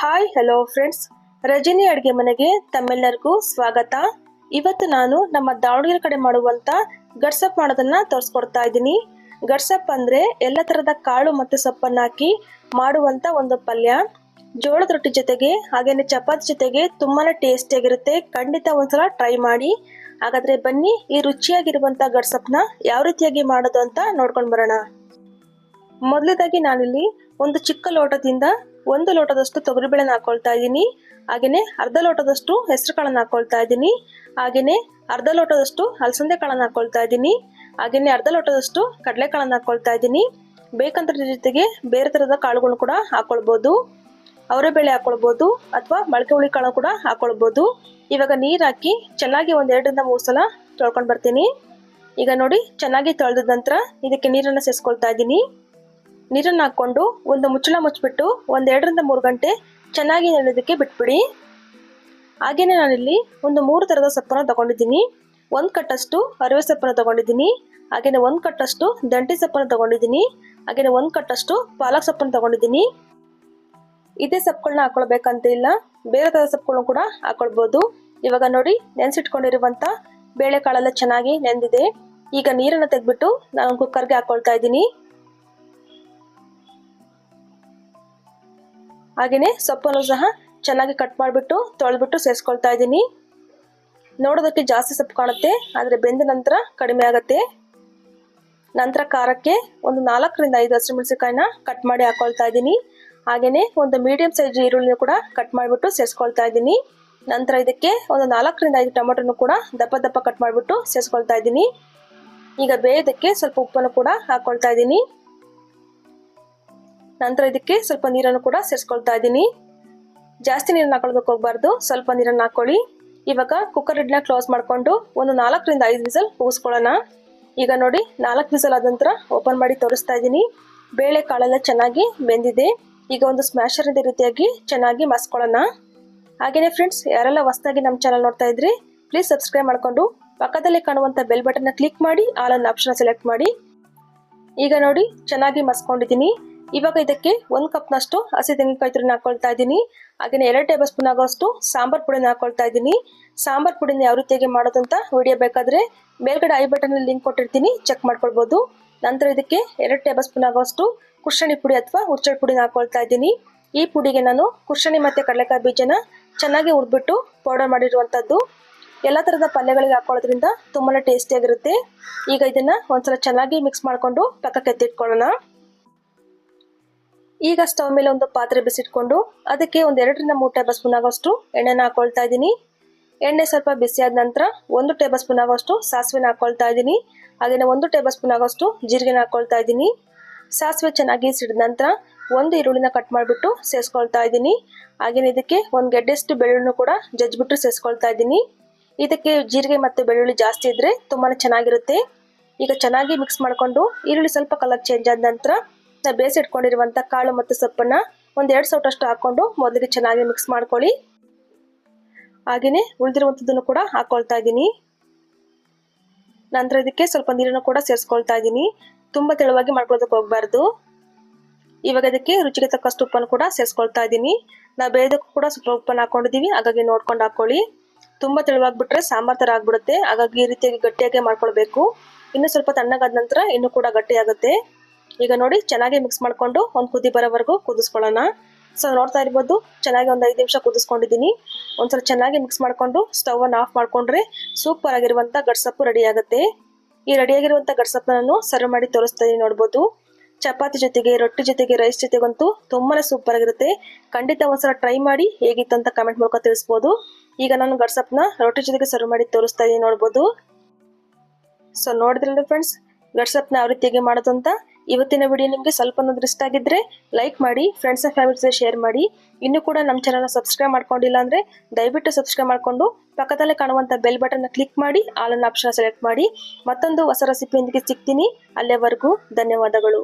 Hi hello friends Rajani ಅಡುಗೆ ಮನೆಗೆ ತಮ್ಮೆಲ್ಲರಿಗೂ ಸ್ವಾಗತ. ಇವತ್ತು ನಾನು ನಮ್ಮ ದಾವಣಗೆರೆ ಕಡೆ ಮಾಡುವಂತ ಗಡ್ಸಪ್ ಮಾಡೋದನ್ನ ತೋರಿಸ್ಕೊಡ್ತಾ ಇದ್ದೀನಿ. ಗಡ್ಸಪ್ ಅಂದ್ರೆ ಎಲ್ಲ ಥರದ ಕಾಳು ಮತ್ತು ಸೊಪ್ಪನ್ನ ಹಾಕಿ ಮಾಡುವಂತ ಒಂದು ಪಲ್ಯ. ಜೋಳದ ರೊಟ್ಟಿ ಜೊತೆಗೆ ಹಾಗೆಯೇ ಚಪಾತಿ ಜೊತೆಗೆ ತುಂಬಾನೇ ಟೇಸ್ಟಿಯಾಗಿರುತ್ತೆ ಖಂಡಿತ ಒಂದ್ಸಲ ಟ್ರೈ ಮಾಡಿ. ಹಾಗಾದ್ರೆ ಬನ್ನಿ ಈ ರುಚಿಯಾಗಿರುವಂತ ಗಡ್ಸಪ್ನ ಯಾವ ರೀತಿಯಾಗಿ ಮಾಡೋದು ಅಂತ ನೋಡ್ಕೊಂಡು ಬರೋಣ. ಮೊದಲದಾಗಿ ನಾನಿಲ್ಲಿ ಒಂದು ಚಿಕ್ಕ ಲೋಟದಿಂದ ಒಂದು ಲೋಟದಷ್ಟು ತೊಗರಿಬೇಳೆನ ಹಾಕೊಳ್ತಾ ಇದ್ದೀನಿ. ಹಾಗೆಯೇ ಅರ್ಧ ಲೋಟದಷ್ಟು ಹೆಸರು ಕಾಳನ್ನು ಹಾಕೊಳ್ತಾ ಇದ್ದೀನಿ. ಹಾಗೆಯೇ ಅರ್ಧ ಲೋಟದಷ್ಟು ಅಲಸಂದೆ ಕಾಳನ್ನು ಹಾಕೊಳ್ತಾ ಇದ್ದೀನಿ. ಹಾಗೆಯೇ ಅರ್ಧ ಲೋಟದಷ್ಟು ಕಡಲೆಕಾಳನ್ನು ಹಾಕೊಳ್ತಾ ಇದ್ದೀನಿ. ಬೇಕಂದ್ರ ಜೊತೆಗೆ ಬೇರೆ ಥರದ ಕಾಳುಗಳು ಕೂಡ ಹಾಕೊಳ್ಬೋದು. ಅವರೆಬೇಳೆ ಹಾಕೊಳ್ಬೋದು ಅಥವಾ ಮೊಳಕೆ ಹುಳಿ ಕಾಳು ಕೂಡ ಹಾಕೊಳ್ಬೋದು. ಇವಾಗ ನೀರು ಹಾಕಿ ಚೆನ್ನಾಗಿ ಒಂದು ಎರಡರಿಂದ ಮೂರು ಸಲ ತೊಳ್ಕೊಂಡು ಬರ್ತೀನಿ. ಈಗ ನೋಡಿ ಚೆನ್ನಾಗಿ ತೊಳೆದ ನಂತರ ಇದಕ್ಕೆ ನೀರನ್ನು ಸೇರಿಸ್ಕೊಳ್ತಾ ಇದ್ದೀನಿ. ನೀರನ್ನು ಹಾಕ್ಕೊಂಡು ಒಂದು ಮುಚ್ಚಳ ಮುಚ್ಚಿಬಿಟ್ಟು ಒಂದು ಎರಡರಿಂದ ಮೂರು ಗಂಟೆ ಚೆನ್ನಾಗಿ ನೆನೆಯೋದಕ್ಕೆ ಬಿಟ್ಬಿಡಿ. ಹಾಗೆಯೇ ನಾನಿಲ್ಲಿ ಒಂದು ಮೂರು ಥರದ ಸೊಪ್ಪನ್ನು ತೊಗೊಂಡಿದ್ದೀನಿ. ಒಂದು ಕಟ್ಟಷ್ಟು ಅರಿವೆ ಸೊಪ್ಪನ್ನು ತೊಗೊಂಡಿದ್ದೀನಿ. ಹಾಗೆಯೇ ಒಂದು ಕಟ್ಟಷ್ಟು ದಂಟಿ ಸೊಪ್ಪನ್ನು ತೊಗೊಂಡಿದ್ದೀನಿ. ಹಾಗೆಯೇ ಒಂದು ಕಟ್ಟಷ್ಟು ಪಾಲಕ್ ಸೊಪ್ಪನ್ನು ತೊಗೊಂಡಿದ್ದೀನಿ. ಇದೇ ಸೊಪ್ಪುಗಳನ್ನ ಹಾಕೊಳ್ಬೇಕಂತ ಇಲ್ಲ. ಬೇರೆ ಥರದ ಸೊಪ್ಪುಗಳನ್ನು ಕೂಡ ಹಾಕೊಳ್ಬೋದು. ಇವಾಗ ನೋಡಿ ನೆನೆಸಿಟ್ಕೊಂಡಿರುವಂಥ ಬೇಳೆಕಾಳೆಲ್ಲ ಚೆನ್ನಾಗಿ ನೆಂದಿದೆ. ಈಗ ನೀರನ್ನು ತೆಗೆದ್ಬಿಟ್ಟು ನಾನು ಕುಕ್ಕರ್ಗೆ ಹಾಕ್ಕೊಳ್ತಾ ಇದ್ದೀನಿ. ಹಾಗೆಯೇ ಸೊಪ್ಪನ್ನು ಸಹ ಚೆನ್ನಾಗಿ ಕಟ್ ಮಾಡಿಬಿಟ್ಟು ತೊಳೆದ್ಬಿಟ್ಟು ಸೇರಿಸ್ಕೊಳ್ತಾ ಇದ್ದೀನಿ. ನೋಡೋದಕ್ಕೆ ಜಾಸ್ತಿ ಸೊಪ್ಪು ಕಾಣುತ್ತೆ, ಆದರೆ ಬೆಂದ ನಂತರ ಕಡಿಮೆ ಆಗುತ್ತೆ. ನಂತರ ಖಾರಕ್ಕೆ ಒಂದು ನಾಲ್ಕರಿಂದ ಐದು ಹಸಿಮೆಣಸಿಕಾಯಿನ ಕಟ್ ಮಾಡಿ ಹಾಕೊಳ್ತಾ ಇದ್ದೀನಿ. ಹಾಗೆಯೇ ಒಂದು ಮೀಡಿಯಂ ಸೈಜ್ ಈರುಳ್ಳಿನ ಕೂಡ ಕಟ್ ಮಾಡಿಬಿಟ್ಟು ಸೇರಿಸ್ಕೊಳ್ತಾ ಇದ್ದೀನಿ. ನಂತರ ಇದಕ್ಕೆ ಒಂದು ನಾಲ್ಕರಿಂದ ಐದು ಟೊಮೆಟೊನು ಕೂಡ ದಪ್ಪ ದಪ್ಪ ಕಟ್ ಮಾಡಿಬಿಟ್ಟು ಸೇರಿಸ್ಕೊಳ್ತಾ ಇದ್ದೀನಿ. ಈಗ ಬೇಯೋದಕ್ಕೆ ಸ್ವಲ್ಪ ಉಪ್ಪನ್ನು ಕೂಡ ಹಾಕ್ಕೊಳ್ತಾ ಇದ್ದೀನಿ. ನಂತರ ಇದಕ್ಕೆ ಸ್ವಲ್ಪ ನೀರನ್ನು ಕೂಡ ಸೇರಿಸ್ಕೊಳ್ತಾ ಇದ್ದೀನಿ. ಜಾಸ್ತಿ ನೀರನ್ನು ಹಾಕೊಳ್ಳೋದಕ್ಕೆ ಹೋಗಬಾರ್ದು. ಸ್ವಲ್ಪ ನೀರನ್ನು ಹಾಕೊಳ್ಳಿ. ಇವಾಗ ಕುಕ್ಕರ್ ಹಿಡ್ನ ಕ್ಲೋಸ್ ಮಾಡಿಕೊಂಡು ಒಂದು ನಾಲ್ಕರಿಂದ ಐದು ವಿಸಲ್ ಕೂಗಿಸ್ಕೊಳ್ಳೋಣ. ಈಗ ನೋಡಿ, ನಾಲ್ಕು ವಿಸಲ್ ಆದ ನಂತರ ಓಪನ್ ಮಾಡಿ ತೋರಿಸ್ತಾ ಇದ್ದೀನಿ. ಬೇಳೆ ಕಾಳೆಲ್ಲ ಚೆನ್ನಾಗಿ ಬೆಂದಿದೆ. ಈಗ ಒಂದು ಸ್ಮ್ಯಾಶರಿಂದ ರೀತಿಯಾಗಿ ಚೆನ್ನಾಗಿ ಮಸ್ಕೊಳ್ಳೋಣ. ಹಾಗೆಯೇ ಫ್ರೆಂಡ್ಸ್ ಯಾರೆಲ್ಲ ಹೊಸದಾಗಿ ನಮ್ಮ ಚಾನಲ್ ನೋಡ್ತಾ ಇದ್ರಿ ಪ್ಲೀಸ್ ಸಬ್ಸ್ಕ್ರೈಬ್ ಮಾಡಿಕೊಂಡು ಪಕ್ಕದಲ್ಲಿ ಕಾಣುವಂಥ ಬೆಲ್ ಬಟನ್ನ ಕ್ಲಿಕ್ ಮಾಡಿ ಆಲ್ ಆಪ್ಷನ್ ಸೆಲೆಕ್ಟ್ ಮಾಡಿ. ಈಗ ನೋಡಿ, ಚೆನ್ನಾಗಿ ಮಸ್ಕೊಂಡಿದ್ದೀನಿ. ಇವಾಗ ಇದಕ್ಕೆ ಒಂದು ಕಪ್ನಷ್ಟು ಹಸಿ ತೆಂಗಿನಕಾಯಿ ತುರಿನ ಹಾಕೊಳ್ತಾ ಇದ್ದೀನಿ. ಹಾಗೆಯೇ ಎರಡು ಟೇಬಲ್ ಸ್ಪೂನ್ ಆಗೋಷ್ಟು ಸಾಂಬಾರ್ ಪುಡಿನ ಹಾಕೊಳ್ತಾ ಇದ್ದೀನಿ. ಸಾಂಬಾರ್ ಪುಡಿನ ಯಾವ ರೀತಿಯಾಗಿ ಮಾಡೋದು ಅಂತ ವಿಡಿಯೋ ಬೇಕಾದರೆ ಮೇಲ್ಗಡೆ ಐ ಬಟನಲ್ಲಿ ಲಿಂಕ್ ಕೊಟ್ಟಿರ್ತೀನಿ ಚೆಕ್ ಮಾಡ್ಕೊಳ್ಬೋದು. ನಂತರ ಇದಕ್ಕೆ ಎರಡು ಟೇಬಲ್ ಸ್ಪೂನ್ ಆಗೋಷ್ಟು ಕುರ್ಷಣಿ ಪುಡಿ ಅಥವಾ ಹುರ್ಚಳ ಪುಡಿನ ಹಾಕೊಳ್ತಾ ಇದ್ದೀನಿ. ಈ ಪುಡಿಗೆ ನಾನು ಕುರ್ಷಣಿ ಮತ್ತು ಕಡಲೆಕಾಯಿ ಬೀಜನ ಚೆನ್ನಾಗಿ ಹುರಿದ್ಬಿಟ್ಟು ಪೌಡರ್ ಮಾಡಿರುವಂಥದ್ದು ಎಲ್ಲ ಥರದ ಪಲ್ಯಗಳಿಗೆ ಹಾಕೊಳ್ಳೋದ್ರಿಂದ ತುಂಬಾ ಟೇಸ್ಟಿಯಾಗಿರುತ್ತೆ ಈಗ ಇದನ್ನು ಒಂದ್ಸಲ ಚೆನ್ನಾಗಿ ಮಿಕ್ಸ್ ಮಾಡಿಕೊಂಡು ಪಕ್ಕಕ್ಕೆ ಎತ್ತಿಟ್ಕೊಳ್ಳೋಣ. ಈಗ ಸ್ಟವ್ ಮೇಲೆ ಒಂದು ಪಾತ್ರೆ ಬಿಸಿಟ್ಕೊಂಡು ಅದಕ್ಕೆ ಒಂದು ಎರಡರಿಂದ ಮೂರು ಟೇಬಲ್ ಸ್ಪೂನ್ ಆಗೋಷ್ಟು ಎಣ್ಣೆನ ಹಾಕೊಳ್ತಾ ಇದ್ದೀನಿ. ಎಣ್ಣೆ ಸ್ವಲ್ಪ ಬಿಸಿಯಾದ ನಂತರ ಒಂದು ಟೇಬಲ್ ಸ್ಪೂನ್ ಆಗೋಷ್ಟು ಸಾಸಿವೆನ ಹಾಕೊಳ್ತಾ ಇದ್ದೀನಿ. ಹಾಗೆಯೇ ಒಂದು ಟೇಬಲ್ ಸ್ಪೂನ್ ಆಗೋಷ್ಟು ಜೀರಿಗೆನ ಹಾಕೊಳ್ತಾ ಇದ್ದೀನಿ. ಸಾಸಿವೆ ಚೆನ್ನಾಗಿ ಸಿಡಿದ ನಂತರ ಒಂದು ಈರುಳ್ಳಿನ ಕಟ್ ಮಾಡಿಬಿಟ್ಟು ಸೇರಿಸ್ಕೊಳ್ತಾ ಇದ್ದೀನಿ. ಹಾಗೆಯೇ ಇದಕ್ಕೆ ಒಂದು ಗೆಡ್ಡೆಷ್ಟು ಬೆಳ್ಳುಳ್ಳಿ ಕೂಡ ಜಜ್ಜಿಬಿಟ್ಟು ಸೇರಿಸ್ಕೊಳ್ತಾ ಇದ್ದೀನಿ. ಇದಕ್ಕೆ ಜೀರಿಗೆ ಮತ್ತು ಬೆಳ್ಳುಳ್ಳಿ ಜಾಸ್ತಿ ಇದ್ದರೆ ತುಂಬಾ ಚೆನ್ನಾಗಿರುತ್ತೆ. ಈಗ ಚೆನ್ನಾಗಿ ಮಿಕ್ಸ್ ಮಾಡಿಕೊಂಡು ಈರುಳ್ಳಿ ಸ್ವಲ್ಪ ಕಲರ್ ಚೇಂಜ್ ಆದ ನಂತರ ನಾವು ಬೇಯಿಸಿಟ್ಕೊಂಡಿರುವಂಥ ಕಾಳು ಮತ್ತು ಸೊಪ್ಪನ್ನು ಒಂದು ಎರಡು ಸೌಟಷ್ಟು ಹಾಕ್ಕೊಂಡು ಮೊದಲಿಗೆ ಚೆನ್ನಾಗಿ ಮಿಕ್ಸ್ ಮಾಡ್ಕೊಳ್ಳಿ. ಹಾಗೆಯೇ ಉಳಿದಿರುವಂಥದ್ದನ್ನು ಕೂಡ ಹಾಕ್ಕೊಳ್ತಾ ಇದ್ದೀನಿ. ನಂತರ ಇದಕ್ಕೆ ಸ್ವಲ್ಪ ನೀರನ್ನು ಕೂಡ ಸೇರಿಸ್ಕೊಳ್ತಾ ಇದ್ದೀನಿ. ತುಂಬ ತೆಳುವಾಗಿ ಮಾಡ್ಕೊಳ್ಳೋದಕ್ಕೆ ಹೋಗಬಾರ್ದು. ಇವಾಗ ಇದಕ್ಕೆ ರುಚಿಗೆ ತಕ್ಕಷ್ಟು ಉಪ್ಪನ್ನು ಕೂಡ ಸೇರಿಸ್ಕೊಳ್ತಾ ಇದ್ದೀನಿ. ನಾವು ಬೇಯೋದಕ್ಕೂ ಕೂಡ ಸ್ವಲ್ಪ ಉಪ್ಪನ್ನು ಹಾಕೊಂಡಿದ್ದೀವಿ. ಹಾಗಾಗಿ ನೋಡ್ಕೊಂಡು ಹಾಕ್ಕೊಳ್ಳಿ ತುಂಬ ತೆಳುವಾಗಿಬಿಟ್ರೆ ಸಾಂಬಾರು ಥರ ಆಗ್ಬಿಡುತ್ತೆ. ಹಾಗಾಗಿ ಈ ರೀತಿಯಾಗಿ ಗಟ್ಟಿಯಾಗಿ ಮಾಡ್ಕೊಳ್ಬೇಕು. ಇನ್ನು ಸ್ವಲ್ಪ ತಣ್ಣಗಾದ ನಂತರ ಇನ್ನೂ ಕೂಡ ಗಟ್ಟಿಯಾಗುತ್ತೆ. ಈಗ ನೋಡಿ, ಚೆನ್ನಾಗಿ ಮಿಕ್ಸ್ ಮಾಡಿಕೊಂಡು ಒಂದು ಕುದಿ ಬರೋವರೆಗೂ ಕುದಿಸ್ಕೊಳ್ಳೋಣ. ಸೊ ನೋಡ್ತಾ ಇರ್ಬೋದು, ಚೆನ್ನಾಗಿ ಒಂದು ಐದು ನಿಮಿಷ ಕುದಿಸ್ಕೊಂಡಿದ್ದೀನಿ. ಒಂದ್ಸಲ ಚೆನ್ನಾಗಿ ಮಿಕ್ಸ್ ಮಾಡಿಕೊಂಡು ಸ್ಟವನ್ನು ಆಫ್ ಮಾಡಿಕೊಂಡ್ರೆ ಸೂಪರ್ ಆಗಿರುವಂಥ ಗಡ್ಸಪ್ಪು ರೆಡಿ ಆಗುತ್ತೆ. ಈ ರೆಡಿಯಾಗಿರುವಂಥ ಗಡ್ಸಪ್ಪನ್ನ ನಾನು ಸರ್ವ್ ಮಾಡಿ ತೋರಿಸ್ತಾ ಇದ್ದೀನಿ ನೋಡ್ಬೋದು. ಚಪಾತಿ ಜೊತೆಗೆ, ರೊಟ್ಟಿ ಜೊತೆಗೆ ರೈಸ್ ಜೊತೆಗಂತೂ ತುಂಬಾ ಸೂಪರ್ ಆಗಿರುತ್ತೆ. ಖಂಡಿತ ಒಂದ್ಸಲ ಟ್ರೈ ಮಾಡಿ ಹೇಗಿತ್ತು ಅಂತ ಕಮೆಂಟ್ ಮೂಲಕ ತಿಳಿಸ್ಬೋದು. ಈಗ ನಾನು ಗಡ್ಸಪ್ನ ರೊಟ್ಟಿ ಜೊತೆಗೆ ಸರ್ವ್ ಮಾಡಿ ತೋರಿಸ್ತಾ ಇದ್ದೀನಿ ನೋಡ್ಬೋದು. ಸೊ ನೋಡಿದ್ರಲ್ಲ ಫ್ರೆಂಡ್ಸ್ ಗಡ್ಸಪ್ನ ಯಾವ ರೀತಿಯಾಗಿ ಮಾಡೋದು ಅಂತ? ಇವತ್ತಿನ ವಿಡಿಯೋ ನಿಮಗೆ ಸ್ವಲ್ಪ ಇಷ್ಟ ಆಗಿದ್ರೆ ಲೈಕ್ ಮಾಡಿ ಫ್ರೆಂಡ್ಸ್ ಆ್ಯಂಡ್ ಫ್ಯಾಮಿಲಿ ಜೊತೆ ಶೇರ್ ಮಾಡಿ. ಇನ್ನೂ ಕೂಡ ನಮ್ಮ ಚಾನಲ್ನ ಸಬ್ಸ್ಕ್ರೈಬ್ ಮಾಡ್ಕೊಂಡಿಲ್ಲ ಅಂದ್ರೆ ದಯವಿಟ್ಟು ಸಬ್ಸ್ಕ್ರೈಬ್ ಮಾಡಿಕೊಂಡು ಪಕ್ಕದಲ್ಲೇ ಕಾಣುವಂಥ ಬೆಲ್ ಬಟನ್ ಕ್ಲಿಕ್ ಮಾಡಿ ಆಲ್ ಆಪ್ಷನ್ ಸೆಲೆಕ್ಟ್ ಮಾಡಿ. ಮತ್ತೊಂದು ಹೊಸ ರೆಸಿಪಿಯೊಂದಿಗೆ ಸಿಗ್ತೀನಿ. ಅಲ್ಲಿಯವರೆಗೂ ಧನ್ಯವಾದಗಳು.